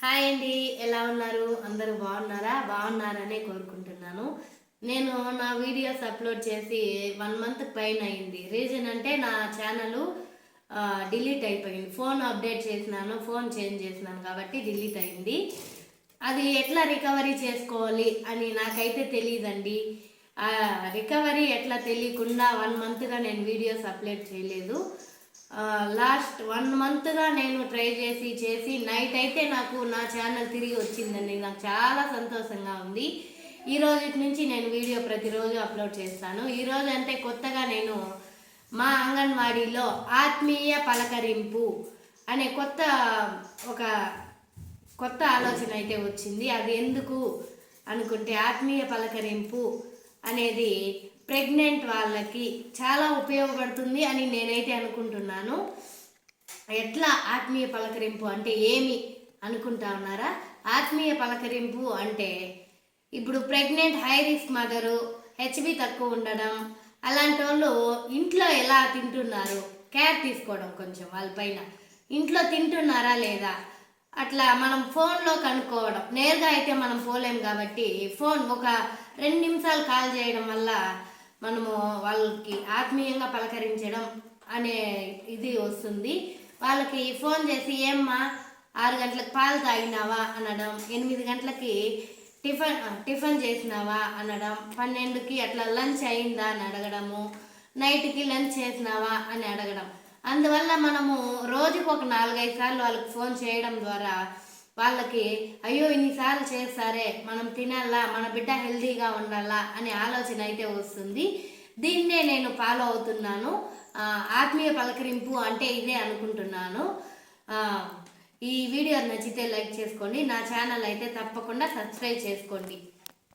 Hi అండి ఎలా ఉన్నారు? అందరూ బాగున్నారా? బాగున్నారనే కోరుకుంటున్నాను. నేను నా వీడియోస్ అప్లోడ్ చేసి వన్ మంత్ పైన అయింది. రీజన్ అంటే నా ఛానల్ డిలీట్ అయిపోయింది. ఫోన్ అప్డేట్ చేసినాను ఫోన్ చేంజ్ చేసినాను కాబట్టి డిలీట్ అయింది. అది ఎట్లా రికవరీ చేసుకోవాలి అని నాకైతే తెలియదండి రికవరీ ఎట్లా తెలియకుండా వన్ మంత్గా నేను వీడియోస్ అప్లోడ్ చేయలేదు. లాస్ట్ వన్ మంత్గా నేను ట్రై చేసి చేసి నైట్ అయితే నాకు నా ఛానల్ తిరిగి వచ్చిందండి. నాకు చాలా సంతోషంగా ఉంది. ఈ రోజు నుంచి నేను వీడియో ప్రతిరోజు అప్లోడ్ చేస్తాను. ఈ రోజు అంటే కొత్తగా నేను మా అంగన్వాడీలో ఆత్మీయ పలకరింపు అనే కొత్త ఒక కొత్త ఆలోచన అయితే వచ్చింది. అది ఎందుకు అనుకుంటే ఆత్మీయ పలకరింపు అనేది ప్రెగ్నెంట్ వాళ్ళకి చాలా ఉపయోగపడుతుంది అని నేనైతే అనుకుంటున్నాను. ఎట్లా ఆత్మీయ పలకరింపు అంటే ఏమి అనుకుంటా ఉన్నారా? ఆత్మీయ పలకరింపు అంటే ఇప్పుడు pregnant high risk mother HB తక్కువ ఉండడం అలాంటి వాళ్ళు ఇంట్లో ఎలా తింటున్నారు? కేర్ తీసుకోవడం కొంచెం వాళ్ళపైన ఇంట్లో తింటున్నారా లేదా? అట్లా మనం ఫోన్లో కనుక్కోవడం. నేరుగా అయితే మనం పోలేం కాబట్టి ఫోన్ ఒక రెండు నిమిషాలు కాల్ చేయడం వల్ల మనము వాళ్ళకి ఆత్మీయంగా పలకరించడం అనే ఇది వస్తుంది. వాళ్ళకి ఫోన్ చేసి ఏమ్మా ఆరు గంటలకు పాలు తాగినావా? అనడం ఎనిమిది గంటలకి టిఫిన్ టిఫిన్ చేసినావా? అనడం పన్నెండుకి అట్లా లంచ్ అయిందా? అని అడగడము నైట్కి లంచ్ చేసినావా? అని అడగడం. అందువల్ల మనము రోజుకు ఒక నాలుగైదు సార్లు వాళ్ళకి ఫోన్ చేయడం ద్వారా వాళ్ళకి అయ్యో ఇన్నిసార్లు చేస్తారే మనం తినాలా మన బిడ్డ హెల్తీగా ఉండాలా అనే ఆలోచన అయితే వస్తుంది. దీన్నే నేను ఫాలో అవుతున్నాను. ఆత్మీయ పలకరింపు అంటే ఇదే అనుకుంటున్నాను. ఈ వీడియో నచ్చితే లైక్ చేసుకోండి. నా ఛానల్ అయితే తప్పకుండా సబ్స్క్రైబ్ చేసుకోండి.